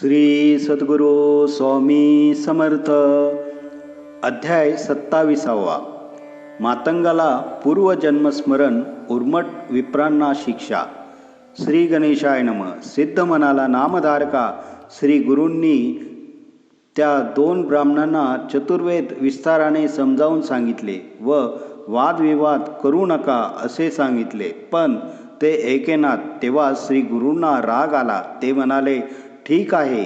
श्री सद्गुरू स्वामी समर्थ. अध्याय सत्ताविसावा. मातंगाला पूर्वजन्मस्मरण उर्मट विप्रांना शिक्षा. श्री गणेशाय नम. सिद्ध मनाला नामधारका श्री गुरूंनी त्या दोन ब्राह्मणांना चतुर्वेद विस्ताराने समजावून सांगितले व वादविवाद करू नका असे सांगितले. पण ते ऐकेनात तेव्हा श्री गुरूंना राग आला. ते म्हणाले ठीक आहे.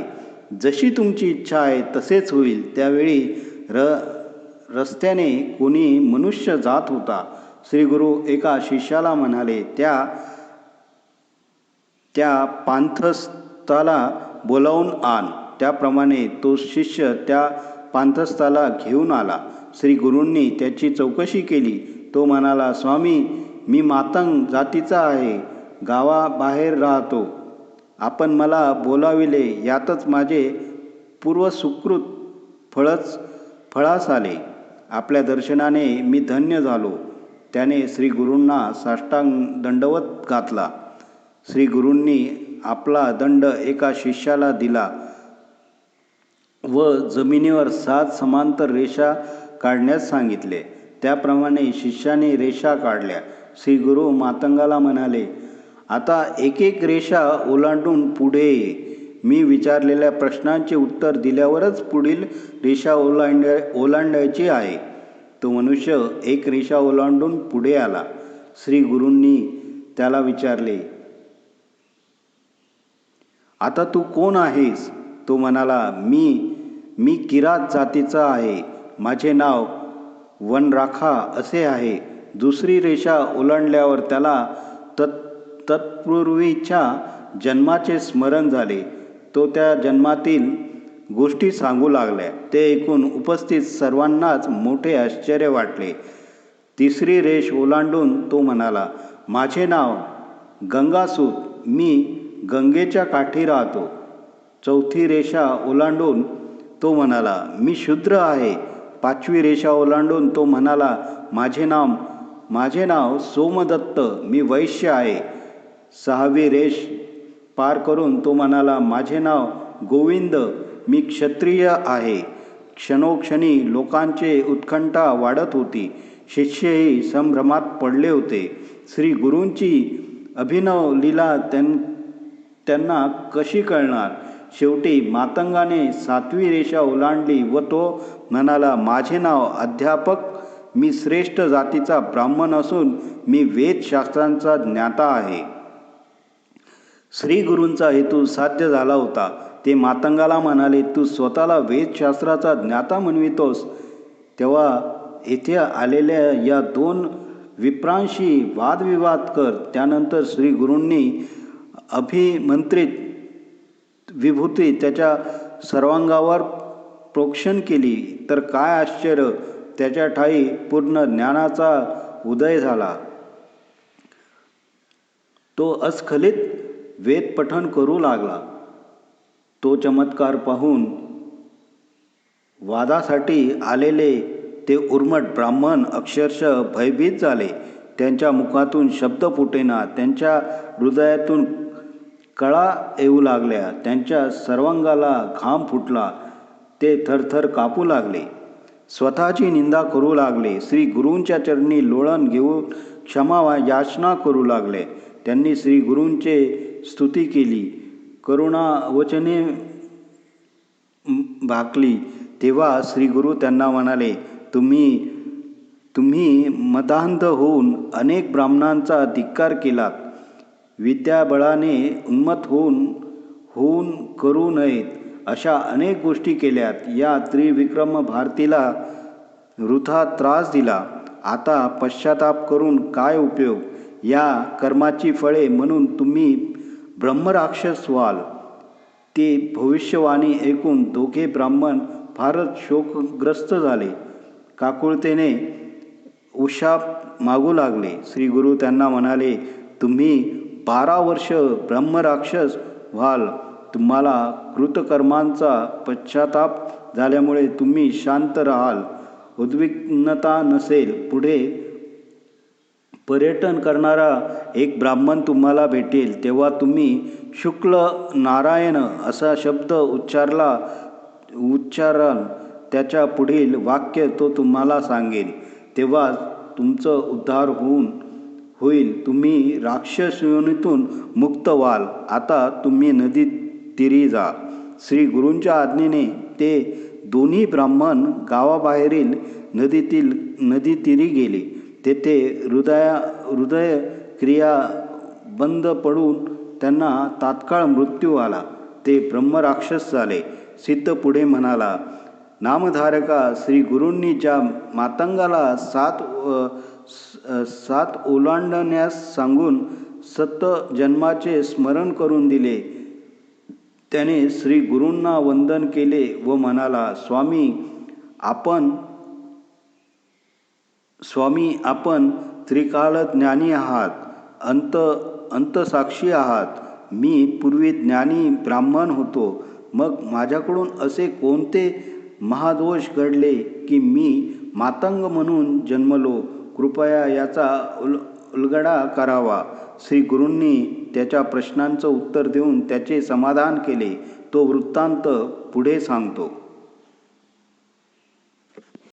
जशी तुमची इच्छा आहे तसेच होईल. त्यावेळी र रस्त्याने कोणी मनुष्य जात होता. श्री गुरु एका शिष्याला म्हणाले त्या त्या पांथस्थाला बोलावून आण. त्याप्रमाणे तो शिष्य त्या पांथस्थाला घेऊन आला. श्री गुरूंनी त्याची चौकशी केली. तो म्हणाला स्वामी मी मातंग जातीचा आहे. गावाबाहेर राहतो. आपण मला बोलाविले यातच माझे पूर्वसुकृत फळच फळास आले. आपल्या दर्शनाने मी धन्य झालो. त्याने श्री गुरूंना साष्टांग दंडवत घातला. श्री गुरूंनी आपला दंड एका शिष्याला दिला व जमिनीवर सात समांतर रेषा काढण्यास सांगितले. त्याप्रमाणे शिष्याने रेषा काढल्या. श्री गुरु मातंगाला म्हणाले आता एक एक रेषा ओलांडून पुढे ये. मी विचारलेल्या प्रश्नांचे उत्तर दिल्यावरच पुढील रेषा ओलांड्या ओलांडायची आहे. तो मनुष्य एक रेषा ओलांडून पुढे आला. श्री गुरूंनी त्याला विचारले आता तू कोण आहेस? तो म्हणाला मी मी किरात जातीचा आहे. माझे नाव वनराखा असे आहे. दुसरी रेषा ओलांडल्यावर त्याला तत्पूर्वीच्या जन्माचे स्मरण झाले. तो त्या जन्मातील गोष्टी सांगू लागल्या ते ऐकून उपस्थित सर्वांनाच मोठे आश्चर्य वाटले. तिसरी रेष ओलांडून तो म्हणाला माझे नाव गंगासूत. मी गंगेच्या काठी राहतो. चौथी रेषा ओलांडून तो म्हणाला मी शूद्र आहे. पाचवी रेषा ओलांडून तो म्हणाला माझे नाव माझे नाव सोमदत्त. मी वैश्य आहे. सहावी रेष पार करून तो म्हणाला माझे नाव गोविंद मी क्षत्रिय आहे. क्षणोक्षणी लोकांचे उत्कंठा वाढत होती. शिष्यही संभ्रमात पडले होते. श्री गुरूंची अभिनव लीला त्यां त्यांना कशी कळणार? शेवटी मातंगाने सातवी रेषा ओलांडली व तो म्हणाला माझे नाव अध्यापक मी श्रेष्ठ जातीचा ब्राह्मण असून मी वेदशास्त्रांचा ज्ञाता आहे. श्रीगुरूंचा हेतू साध्य झाला होता. ते मातंगाला म्हणाले तू स्वतःला वेदशास्त्राचा ज्ञाता म्हणवितोस. तेव्हा येथे आलेल्या या दोन विप्रांशी वादविवाद कर. त्यानंतर श्री गुरूंनी अभिमंत्रित विभूती त्याच्या सर्वांगावर प्रोक्षण केली. तर काय आश्चर्य त्याच्या ठाई पूर्ण ज्ञानाचा उदय झाला. तो अस्खलित वेद पठण करू लागला. तो चमत्कार पाहून वादासाठी आलेले ते उर्मट ब्राह्मण अक्षरशः भयभीत झाले. त्यांच्या मुखातून शब्द फुटेना त्यांच्या हृदयातून कळा येऊ लागल्या त्यांच्या सर्वांगाला घाम फुटला ते थरथर कापू लागले. स्वतःची निंदा करू लागले श्री गुरूंच्या चरणी लोळण घेऊन क्षमा याचना करू लागले. त्यांनी श्री गुरूंचे स्तुती केली करुणा वचने भाकली तेव्हा श्री गुरु त्यांना म्हणाले तुम्ही तुम्ही मदांध होऊन अनेक ब्राह्मणांचा धिक्कार केलात. विद्याबळाने उन्मत होऊन होऊन करू नयेत. अशा अनेक गोष्टी केल्यात. या त्रिविक्रम भारतीला वृथा त्रास दिला. आता पश्चाताप करून काय उपयोग? या कर्माची फळे म्हणून तुम्ही ब्रह्मराक्षस व्हाल ते भविष्यवाणी ऐकून दोघे ब्राह्मण फारच शोकग्रस्त झाले. काकुळतेने उषा मागू लागले. श्री गुरु त्यांना म्हणाले तुम्ही बारा वर्ष ब्रह्मराक्षस व्हाल. तुम्हाला कृतकर्मांचा पश्चाताप झाल्यामुळे तुम्ही शांत राहाल. उद्विग्नता नसेल. पुढे पर्यटन करणारा एक ब्राह्मण तुम्हाला भेटेल. तेव्हा तुम्ही शुक्ल नारायण असा शब्द उच्चारला उच्चारण त्याच्या पुढील वाक्य तो तुम्हाला सांगेल. तेव्हा तुमचं उद्धार होऊन होईल. तुम्ही राक्षस योनीतून मुक्त व्हाल. आता तुम्ही नदीत तिरी जा. श्री गुरूंच्या आज्ञेने ते दोन्ही ब्राह्मण गावाबाहेरील नदीतील नदी तिरी गेले. तेथे हृदया हृदय क्रिया बंद पडून त्यांना तात्काळ मृत्यू आला. ते ब्रह्मराक्षस झाले. सिद्ध पुढे म्हणाला नामधारका श्री गुरूंनी ज्या मातंगाला सात सात ओलांडण्यास सांगून सत जन्माचे स्मरण करून दिले त्याने श्री गुरूंना वंदन केले व म्हणाला स्वामी आपण स्वामी आपण त्रिकाल ज्ञानी आहात अंत अंतसाक्षी आहात. मी पूर्वी ज्ञानी ब्राह्मण होतो. मग माझ्याकडून असे कोणते महादोष घडले की मी मातंग म्हणून जन्मलो? कृपया याचा उल उलगडा करावा. श्री गुरूंनी त्याच्या प्रश्नांचं उत्तर देऊन त्याचे समाधान केले. तो वृत्तांत पुढे सांगतो.